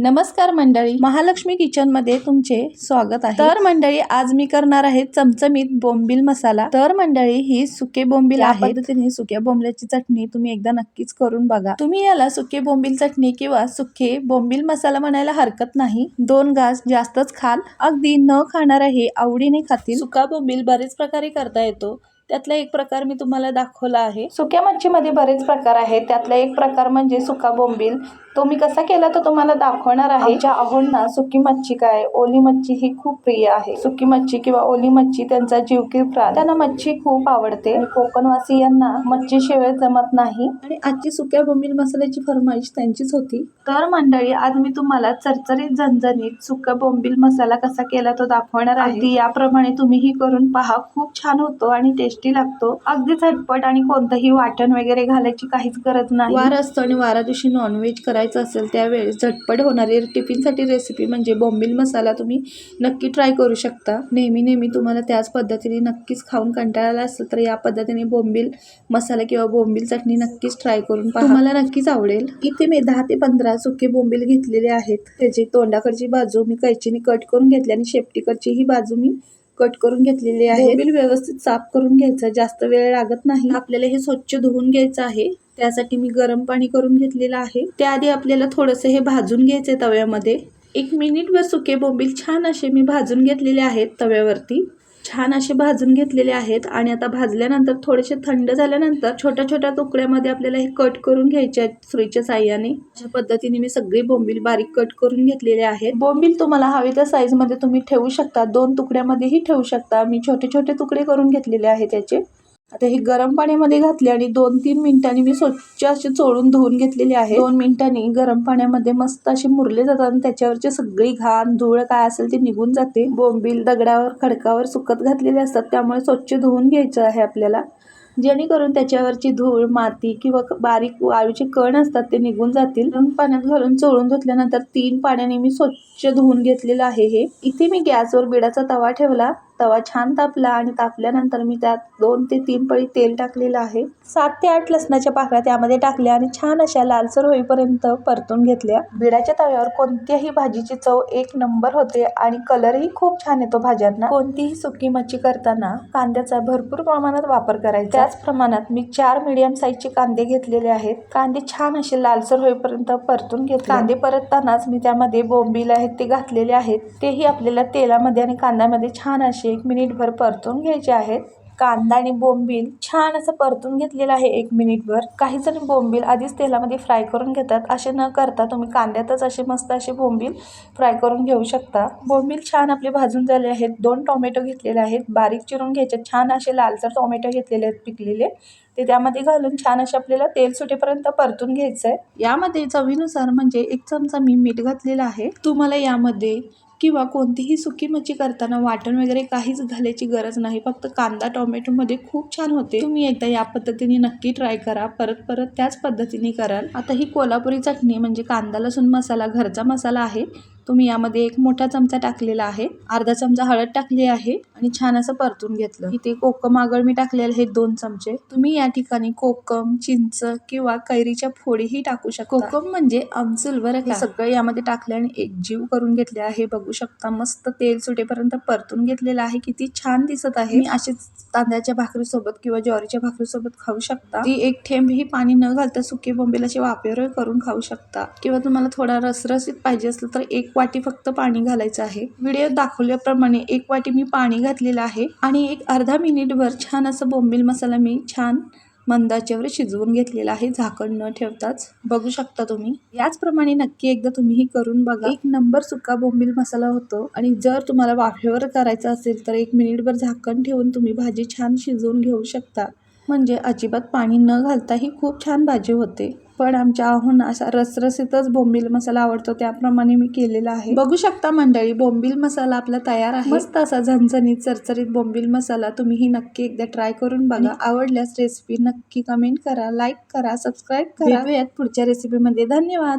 नमस्कार मंडळी. महालक्ष्मी किचनमध्ये तुमचे स्वागत आहे. तर मंडळी आज मी करणार आहे चमचमीत बोंबील मसाला. तर मंडळी ही सुके बोंबील आहे पद्धतीने सुक्या बोंबल्याची चटणी तुम्ही एकदा नक्कीच करून बघा. तुम्ही याला सुके बोंबील चटणी किंवा सुके बोंबील मसाला म्हणायला हरकत नाही. दोन घास जास्तच खाल. अगदी न खाणारा हे आवडीने खातील. सुका बोंबील बरेच प्रकारे करता येतो. त्यातला एक प्रकार मी तुम्हाला दाखवला आहे. सुक्या मच्छीमध्ये बरेच प्रकार आहेत. त्यातला एक प्रकार म्हणजे सुका बोंबील. तो मी कसा केला तो तुम्हाला दाखवणार आहे. आमच्या अहोंना सुकी मच्छी काय? ओली मच्छी ही खूप प्रिय आहे. सुकी मच्छी किंवा ओली मच्छी त्यांचा जीवकीर प्राण. त्यांना मच्छी खूप आवडते. कोकणवासियांना मच्छी शिवाय जमत नाही. आणि आजची सुक्या बोंबील मसाल्याची फरमाईश त्यांचीच होती. तर मंडळी आज मी तुम्हाला चरचरीत झणझणीत सुका बोंबील मसाला कसा केला तो दाखवणार आहे. याप्रमाणे तुम्हीही करून पहा. खूप छान होतो आणि टेस्टी लागतो. अगदी झटपट आणि कोणतंही वाटण वगैरे घालायची काहीच गरज नाही. वार असतो आणि वारा दिवशी नॉनव्हेज करायचं असेल त्यावेळेस झटपट होणारी टिफिनसाठी रेसिपी म्हणजे बोंबील मसाला तुम्ही नक्की ट्राय करू शकता. नेहमी नेहमी तुम्हाला त्याच पद्धतीने नक्कीच खाऊन कंटाळा आला असेल तर या पद्धतीने बोंबील मसाला किंवा बोंबील चटणी नक्कीच ट्राय करून पहा. तुम्हाला नक्कीच आवडेल. इथे मी दहा ते पंधरा सुके बोंबील घेतलेले आहेत. त्याची तोंडाकडची बाजू मी कैचीने कट करून घेतली आणि शेपटीकडची ही बाजू मी कट करून घेतलेली आहे बोंबील व्यवस्थित साफ करून घ्यायचं जास्त वेळ लागत नाही. आपल्याला हे स्वच्छ धुवून घ्यायचं आहे. त्यासाठी मी गरम पाणी करून घेतलेलं आहे. त्याआधी आपल्याला थोडंसं हे भाजून घ्यायचे तव्यामध्ये. एक मिनिटभर सुके बोंबील छान असे मी भाजून घेतलेले आहेत तव्यावरती. छान असे भाजून घेतलेले आहेत आणि आता भाजल्यानंतर थोडेसे थंड झाल्यानंतर छोट्या छोट्या तुकड्यामध्ये आपल्याला हे कट करून घ्यायचे आहेत सुईच्या साह्याने. अशा पद्धतीने मी सगळी बोंबील बारीक कट करून घेतलेले आहेत. बोंबील तुम्हाला हवी त्या साईजमध्ये तुम्ही ठेवू शकता. दोन तुकड्यामध्येही ठेवू शकता. मी छोटे छोटे तुकडे करून घेतलेले आहेत त्याचे आता हे गरम पाण्यामध्ये घातले आणि दोन तीन मिनिटांनी मी स्वच्छ असे चोळून धुवून घेतलेले आहे दोन मिनिटांनी गरम पाण्यामध्ये मस्त असे मुरले जातात आणि त्याच्यावरची सगळी घाण धूळ काय असेल ते निघून जाते. बोंबील दगडावर खडकावर सुकत घातलेले असतात. त्यामुळे स्वच्छ धुवून घ्यायचं आहे आपल्याला. जेणेकरून त्याच्यावरची धूळ माती किंवा बारीक वाळूचे कण असतात ते निघून जातील. पाण्यात घालून चोळून धुतल्यानंतर तीन पाण्याने मी स्वच्छ धुवून घेतलेलं आहे हे. इथे मी गॅसवर बिडाचा तवा ठेवला. तवा छान तापला आणि तापल्यानंतर मी त्यात दोन ते तीन पळी तेल टाकलेलं आहे. सात ते आठ लसणाच्या पाकळ्या त्यामध्ये टाकल्या आणि छान अशा लालसर होईपर्यंत परतून घेतल्या. बिडाच्या तव्यावर कोणत्याही भाजीची चव एक नंबर होते आणि कलरही खूप छान येतो भाज्यांना. कोणतीही सुकी मच्छी करताना कांद्याचा भरपूर प्रमाणात वापर करायचा. त्याच प्रमाणात मी चार मीडियम साईजचे कांदे घेतलेले आहेत. कांदे छान असे लालसर होईपर्यंत परतून घेत कांदे परततानाच मी त्यामध्ये बोंबील आहेत ते घातलेले आहेत. तेही आपल्याला तेलामध्ये आणि कांद्यामध्ये छान असे एक मिनिटभर परतून घ्यायचे आहेत. कांदा आणि बोंबील छान असं परतून घेतलेलं आहे एक मिनिटभर काही जण बोंबील आधीच तेलामध्ये फ्राय करून घेतात. असे न करता तुम्ही कांद्यातच असे मस्त असे बोंबील फ्राय करून घेऊ शकता. बोंबील छान आपले भाजून झाले आहेत. दोन टोमॅटो घेतलेले आहेत. बारीक चिरून घ्यायचे. छान असे लालसर टोमॅटो घेतलेले आहेत पिकलेले. ते त्यामध्ये घालून छान असे आपल्याला तेल सुटेपर्यंत परतून घ्यायचं आहे यामध्ये चवीनुसार म्हणजे एक चमचा मी मीठ घातलेला आहे. तुम्हाला यामध्ये किंवा कोणतीही सुकी मच्छी करताना वाटण वगैरे काहीच घालायची गरज नाही. फक्त कांदा टोमॅटोमध्ये खूप छान होते. तुम्ही एकदा या पद्धतीने नक्की ट्राय करा. परत परत त्याच पद्धतीने कराल. आता ही कोल्हापुरी चटणी म्हणजे कांदा लसूण मसाला घरचा मसाला आहे. तुम्ही यामध्ये एक मोठा चमचा टाकलेला आहे. अर्धा चमचा हळद टाकली आहे आणि छान असं परतून घेतलं. इथे कोकम आगळ मी टाकलेले हे दोन चमचे. तुम्ही या ठिकाणी कोकम चिंच किंवा कैरीच्या फोडीही टाकू शकता. कोकम म्हणजे आमसूल बरं सगळं यामध्ये टाकले आणि एक जीव करून घेतले आहे. बघू शकता मस्त तेल सुटेपर्यंत परतून घेतलेलं आहे. किती छान दिसत आहे. असेच तांदळाच्या भाकरी सोबत किंवा ज्वारीच्या भाकरी सोबत खाऊ शकता. ती एक थेंब ही पाणी न घालता सुके बोंबेल असे वाफेवर करून खाऊ शकता. किंवा तुम्हाला थोडा रसरसीत पाहिजे असलं तर एक वाटी फक्त पाणी घालायचं आहे. व्हिडिओ दाखवल्याप्रमाणे एक वाटी मी पाणी घातलेलं आहे आणि एक अर्धा मिनिटभर छान असं बोंबील मसाला मी छान मंदाच्यावर शिजवून घेतलेला आहे. झाकण न ठेवताच. बघू शकता तुम्ही. याचप्रमाणे नक्की एकदा तुम्हीही करून बघा. एक नंबर सुका बोंबील मसाला होतो आणि जर तुम्हाला वाफेवर करायचा असेल तर एक मिनिटभर झाकण ठेवून तुम्ही भाजी छान शिजवून घेऊ शकता. म्हणजे अजिबात पाणी न घालताही खूप छान भाजी होते. पण आमच्या आहून असा रसरसीतच बोंबील मसाला आवडतो त्याप्रमाणे मी केलेला आहे. बघू शकता मंडळी बोंबील मसाला आपला तयार आहे. मस्त असा झणझणीत चरचरीत बोंबील मसाला तुम्हीही नक्की एकदा ट्राय करून बघा. आवडल्यास रेसिपी नक्की कमेंट करा लाईक करा सबस्क्राईब करा. पुढच्या रेसिपीमध्ये धन्यवाद!